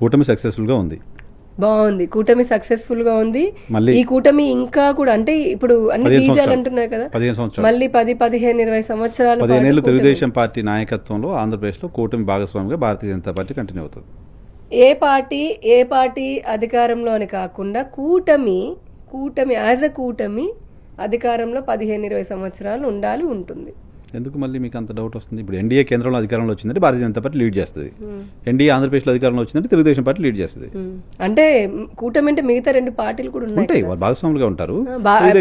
కూటమి సక్సెస్ఫుల్గా ఉంది. బాగుంది. కూటమి సక్సెస్ఫుల్గా ఉంది ఈ కూటమి ఇంకా కూడా అంటే ఇప్పుడు అన్ని పదిహేను బీజాలు. అంటున్నారు కదా. పదిహేను మళ్ళీ పది పదిహేను ఇరవై సంవత్సరాల కూటమి. తెలుగుదేశం పార్టీ నాయకత్వంలో ఆంధ్రప్రదేశ్లో కూటమి భాగస్వామిగా భారతీయ జనతా పార్టీ కంటిన్యూ అవుతుంది. ఏ పార్టీ ఏ పార్టీ అధికారంలో అని కాకుండా కూటమి కూటమి యాజ్ అ కూటమి అధికారంలో పదిహేను ఇరవై సంవత్సరాలు ఉండాలి ఉంటుంది. ఎందుకు మళ్ళీ మీకు అంత డౌట్ వస్తుంది? ఇప్పుడు ఎన్డీఏ కేంద్రంలో అధికారంలో వచ్చిందంటే భారతీయ జనతా పార్టీ లీడ్ చేస్తుంది. ఎన్డీఏ ఆంధ్రప్రదేశ్లో అధికారంలో వచ్చిందంటే తెలుగుదేశం పార్టీ లీడ్ చేస్తుంది. ఉమ్. అంటే కూటమి అంటే మిగతా రెండు పార్టీలు కూడా ఉంటాయి వాళ్ళు భాగస్వాములుగా ఉంటారు.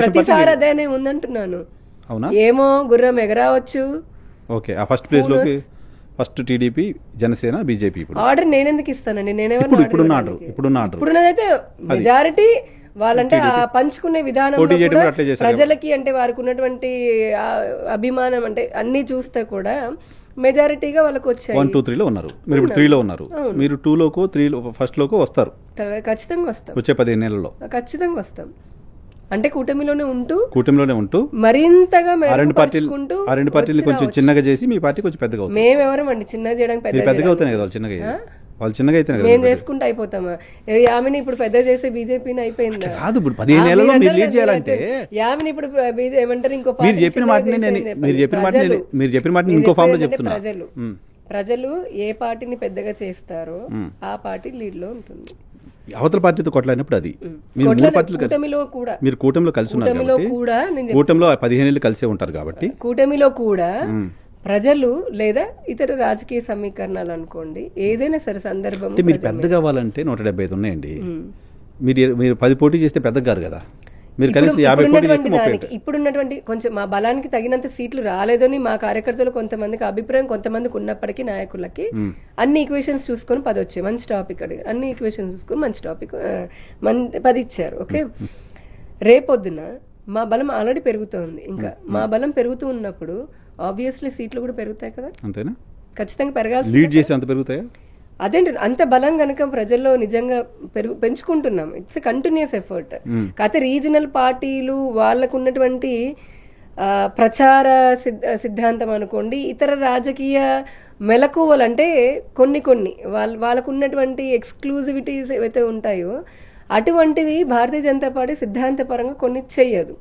ప్రతిసారి అదేనే ఉందంటున్నాను. అవునా? ఏమో గుర్రం ఎగరావచ్చు. ఓకే ఆ ఫస్ట్ ప్లేస్లోకి ఫస్ట్ టీడీపీ జనసేన బీజేపీ ఇప్పుడు. ఆర్డర్ నేనెందుకు ఇస్తానండి? నేనేమన్నా ఇప్పుడు ఇప్పుడున్న ఆర్డర్ ఆర్డర్ ఇప్పుడున్న ఆర్డర్ ఇప్పుడున్నదైతే మెజారిటీ వాళ్ళంటే ఆ పంచుకునే విధానం ప్రజలకి అంటే వారికి ఉన్నటువంటి అభిమానం అంటే అన్ని చూస్తే కూడా మెజారిటీగా వాళ్ళకి వచ్చాయి. వన్ టూ త్రీలో ఉన్నారు. మీరు ఇప్పుడు త్రీలో ఉన్నారు. మీరు టూలోకో త్రీలో ఫస్ట్లోకో వస్తారు. ఖచ్చితంగా వస్తాం. వచ్చే పదిహేను నెలల్లో. ఖచ్చితంగా వస్తాం. అంటే కూటమిలోనే ఉంటూ కూటమిలోనే ఉంటూ మరింతగా ఆ రెండు పార్టీలు ఆ రెండు పార్టీలు కొంచెం చిన్నగా చేసి మీ పార్టీ కొంచెం పెద్దగా అవుతుంది. మేమెవరం అండి? చిన్నగా చేయడానికి పెద్దగా అవుతాయి కదా చిన్నగా. వాళ్ళు చిన్నగా అయితేనే కదా మేము చేసుకుంటూ అయిపోతామా యామిని ఇప్పుడు పెద్ద చేసే బీజేపీని అయిపోయిందా. కాదు ఇప్పుడు పదిహేను ఆ, నెలల్లో మీరు లీడ్ చేయాలంటే యామిని ఇప్పుడు ఏమంటారు? ఇంకో మీరు చెప్పిన మాటని నేను మీరు చెప్పిన మాటని మీరు చెప్పిన మాటని ఇంకో ఫామ్లో చెప్తున్నా. ప్రజలు. ప్రజలు ఏ పార్టీని పెద్దగా చేస్తారో. ఆ పార్టీ లీడ్లో ఉంటుంది. అవతల పార్టీతో కొట్లాడినప్పుడు అది. మీరు మూడు పార్టీలు కలిసి మీరు కూటమిలో కలిసి ఉన్నారు కూటమిలో కూడా కూటమిలో పదిహేను ఏళ్ళు కలిసే ఉంటారు కాబట్టి. కూటమిలో కూడా. ప్రజలు లేదా ఇతర రాజకీయ సమీకరణాలు అనుకోండి ఏదైనా సరే సందర్భం అంటే మీరు పెద్ద కావాలంటే నూట డెబ్బై ఐదు ఉన్నాయండి. మీరు మీరు పది పోటీ చేస్తే పెద్ద గారు కదా. మీరు కనీసం యాభై చేస్తే దానికి ఇప్పుడున్నటువంటి కొంచెం మా బలానికి తగినంత సీట్లు రాలేదని మా కార్యకర్తలు కొంతమందికి అభిప్రాయం కొంతమందికి ఉన్నప్పటికీ నాయకులకి. అన్ని ఈక్వేషన్స్ చూసుకొని పది వచ్చాయి. మంచి టాపిక్ అడిగారు. అన్ని ఈక్వేషన్స్ చూసుకొని మంచి టాపిక్ మన్ పది ఇచ్చారు. ఓకే? రేపొద్దున మా బలం ఆల్రెడీ పెరుగుతోంది. ఇంకా మా బలం పెరుగుతూ ఉన్నప్పుడు ఆబ్వియస్లీ సీట్లు కూడా పెరుగుతాయి కదా? అంతేనా? ఖచ్చితంగా పెరగాల్సి లీడ్ చేసి అంత పెరుగుతాయా? అదేంటి అంత బలం కనుక ప్రజల్లో నిజంగా పెరుగు పెంచుకుంటున్నాం. ఇట్స్ కంటిన్యూస్ ఎఫర్ట్ కాకపోతే రీజనల్ పార్టీలు వాళ్ళకు ఉన్నటువంటి ప్రచార సిద్ధ సిద్ధాంతం అనుకోండి ఇతర రాజకీయ మెలకువలు అంటే కొన్ని కొన్ని. వాళ్ళ వాళ్ళకు ఉన్నటువంటి ఎక్స్క్లూజివిటీస్ ఏవైతే ఉంటాయో అటువంటివి భారతీయ జనతా పార్టీ సిద్ధాంతపరంగా కొన్ని చెయ్యదు.